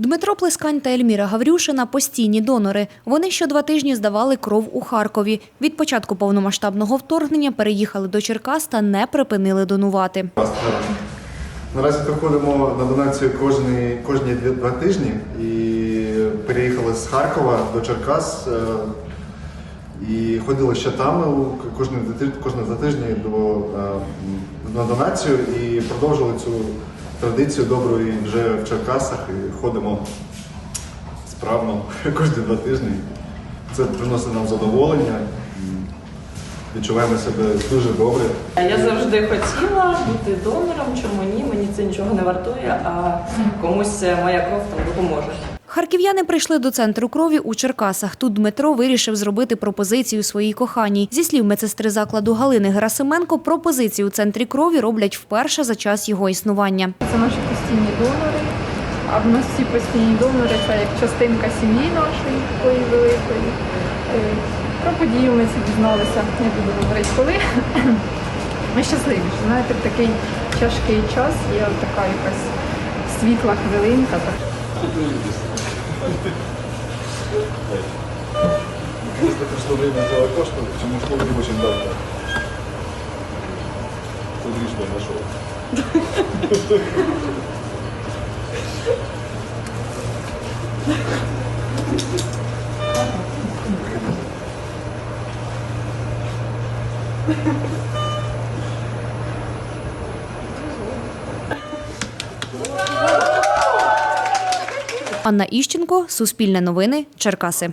Дмитро Плескань та Ельміра Гаврюшина постійні донори. Вони що два тижні здавали кров у Харкові. Від початку повномасштабного вторгнення переїхали до Черкас та не припинили донувати. Наразі приходимо на донацію кожні, кожні два тижні і переїхали з Харкова до Черкас. е, І ходили ще там кожні два тижні до, е, на донацію і продовжили цю традицію добру і вже в Черкасах і ходимо справно кожні два тижні. Це приносить нам задоволення. Відчуваємо себе дуже добре. Я завжди хотіла бути донором, чому ні, мені це нічого не вартує, а комусь моя кров там допоможе. Харків'яни прийшли до центру крові у Черкасах. Тут Дмитро вирішив зробити пропозицію своїй коханій. Зі слів медсестри закладу Галини Герасименко, пропозицію у центрі крові роблять вперше за час його існування. Це наші постійні донори. А в нас всі постійні донори це як частинка сім'ї нашої такої великої. Е, Про подію ми це дізналися, не буду говорити коли. Ми щасливі, що знаєте, в такий тяжкий час є така якась світла хвилинка. Так. Просто пришло время сделать то, что, чему шло не очень давно. Смотри, что я нашел. Анна Іщенко, Суспільне новини, Черкаси.